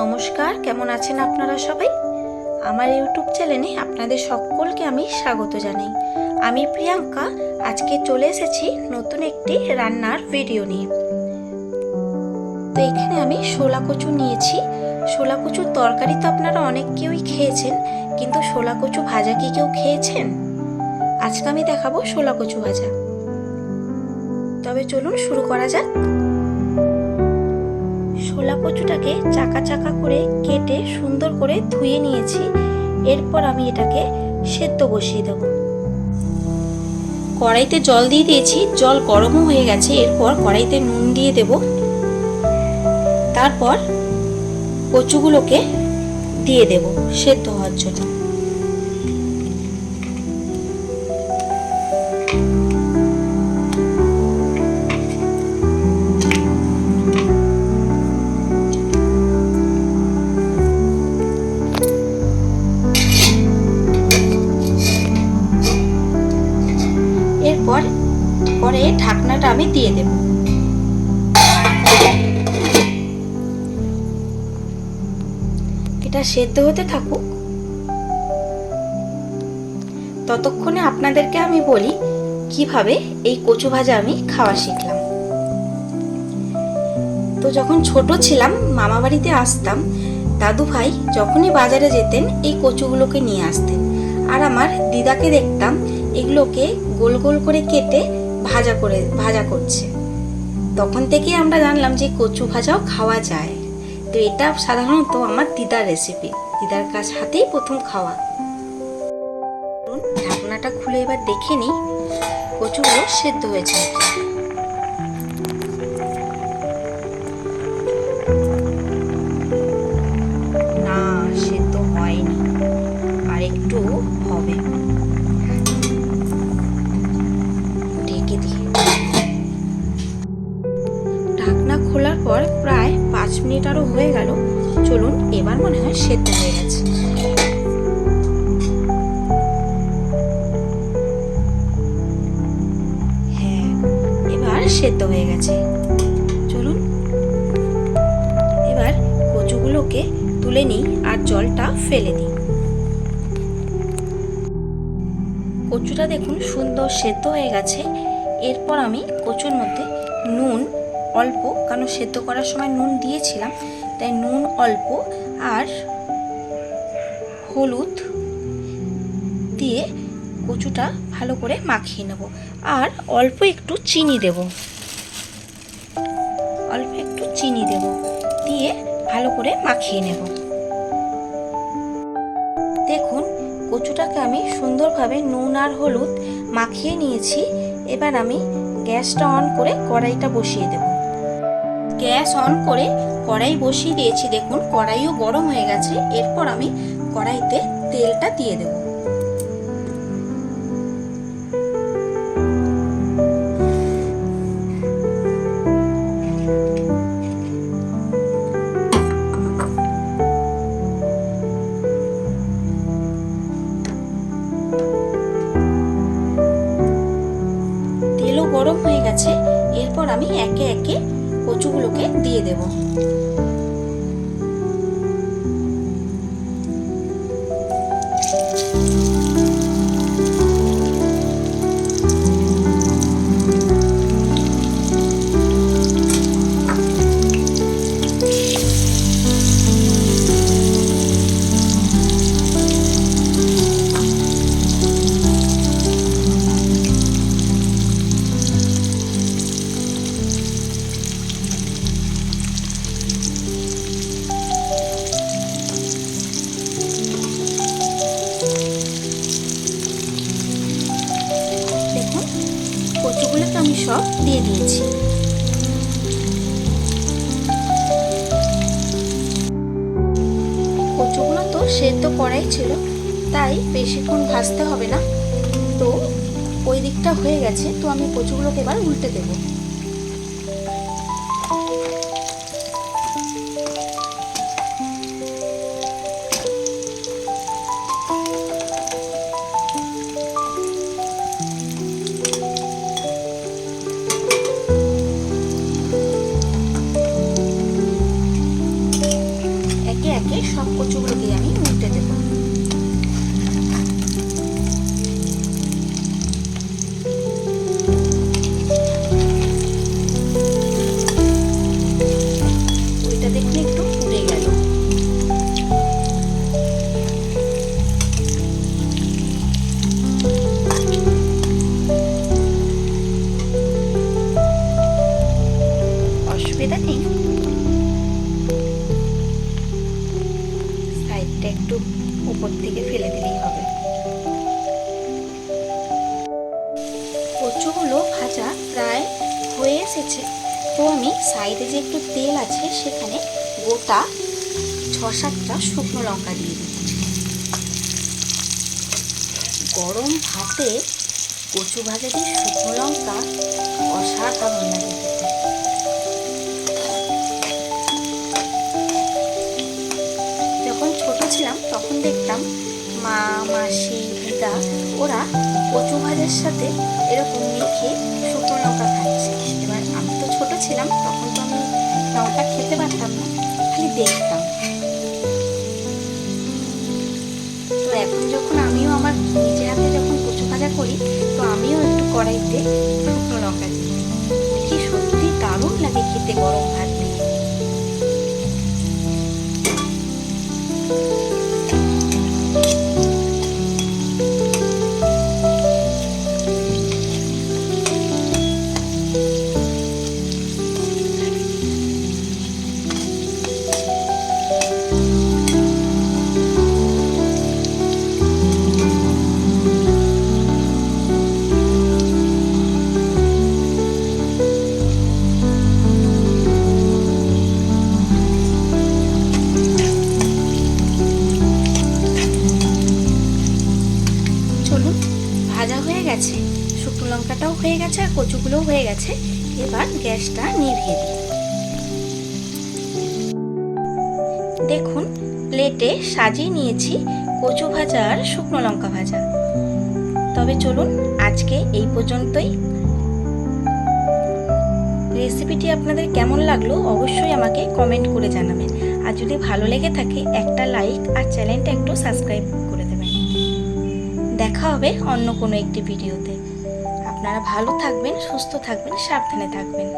নমস্কার, কেমন আছেন আপনারা সবাই? আমার ইউটিউব চ্যানেলে আপনাদের সকলকে আমি স্বাগত জানাই। আমি প্রিয়াঙ্কা, আজকে চলে এসেছি নতুন একটি রান্নার ভিডিও নিয়ে। তো এখানে আমি শোলা কচু নিয়েছি। শোলা কচুর তরকারি তো আপনারা অনেক কেউই খেয়েছেন, কিন্তু শোলা কচু ভাজা কি কেউ খেয়েছেন? আজকে আমি দেখাবো শোলা কচু ভাজা। তবে চলুন শুরু করা যাক। শোলা কচুটাকে চাকা চাকা করে কেটে সুন্দর করে ধুয়ে নিয়েছি। এরপর আমি এটাকে সেদ্ধ বসিয়ে দেব। কড়াইতে জল দিয়ে দিয়েছি, জল গরমও হয়ে গেছে। এরপর কড়াইতে নুন দিয়ে দেব। তারপর কচুগুলোকে দিয়ে দেব সেদ্ধ হওয়ার জন্য। দিয়ে দেব। এটা সেদ্ধ হতে থাকুক। ততক্ষণে আপনাদেরকে আমি বলি কীভাবে এই কচু ভাজা আমি খাওয়া শিখলাম। তো যখন ছোট ছিলাম, মামা বাড়িতে আসতাম, দাদু ভাই যখনই বাজারে যেতেন, এই কচুগুলোকে নিয়ে আসতেন। আর আমার দিদাকে দেখতাম, এগুলোকে গোল গোল করে কেটে ভাজা করে, ভাজা করছে। তখন থেকেই আমরা জানলাম যে কচু ভাজাও খাওয়া যায়। তো এটা সাধারণত আমার দিদার রেসিপি দিদার কাছ হাতেই প্রথম খাওয়া। ঢাকনাটা খুলে এবার দেখে নিই। কচুগুলো সেদ্ধ হয়েছে পর প্রায় পাঁচ মিনিট আরও হয়ে গেল। চলুন, এবার মনে হয় সেদ্ধ হয়ে গেছে। হ্যাঁ এবার সেদ্ধ হয়ে গেছে। চলুন, এবার কচুগুলোকে তুলে নিই আর জলটা ফেলে দিই কচুটা দেখুন সুন্দর সেদ্ধ হয়ে গেছে। এরপর আমি কচুর মধ্যে নুন অল্প, কারণ সেদ্ধ করার সময় নুন দিয়েছিলাম, তাই নুন অল্প আর হলুদ দিয়ে কচুটা ভালো করে মাখিয়ে নেব। আর অল্প একটু চিনি দেব। অল্প একটু চিনি দেব দিয়ে ভালো করে মাখিয়ে নেব। দেখুন, কচুটাকে আমি সুন্দরভাবে নুন আর হলুদ মাখিয়ে নিয়েছি। এবার আমি গ্যাসটা অন করে কড়াইটা বসিয়ে দেব। গ্যাস অন করে কড়াই বসিয়ে দিয়েছি। দেখুন, কড়াইও গরম হয়ে গেছে। এরপর আমি কড়াইতে তেলটা দিয়ে দেব। তেলও গরম হয়ে গেছে। এরপর আমি একে একে কচুগুলোকে দিয়ে দেব। সব দিয়ে দিয়েছি। কচুগুলো তো সেদ্ধ করাই ছিল, তাই বেশিক্ষণ ভাজতে হবে না। তো ওই দিকটা হয়ে গেছে, তো আমি কচুগুলোকে এবার উল্টে দেবো। ভাজা প্রায় হয়ে এসেছে। তো আমি সাইডে যে একটু তেল আছে, সেখানে গোটা ছ সাতটা শুকনো লঙ্কা দিয়ে দিচ্ছি। গরম ভাতে কচু ভাজা দিয়ে শুকনো লঙ্কা, অসাধারণ লাগে। ওরা কচু ভাজার সাথে এরকম মেখে শুকনো লঙ্কা খাচ্ছে এবার আমি তো ছোট ছিলাম, তখন তো আমি লঙ্কা খেতে পারতাম না, খালি দেখতাম। তো এখন যখন আমিও আমার নিজে হাতে যখন কচু ভাজা করি, তো আমিও একটু কড়াইতে চলুন ভাজা হয়ে গেছে। শুকনো লঙ্কাটাও হয়ে গেছে আর কচুগুলোও হয়ে গেছে। এবার গ্যাসটা নিভিয়ে দিই। দেখুন প্লেটে সাজিয়ে নিয়েছি কচু ভাজা আর শুকনো লঙ্কা ভাজা। তবে চলুন, আজকে এই পর্যন্তই। রেসিপিটি আপনাদের কেমন লাগল অবশ্যই আমাকে কমেন্ট করে জানাবেন। আর যদি ভালো লেগে থাকে, একটা লাইক আর চ্যানেলটা একটু সাবস্ক্রাইব দেখা হবে অন্য কোনো একটি ভিডিওতে। আপনারা ভালো থাকবেন সুস্থ থাকবেন সাবধানে থাকবেন।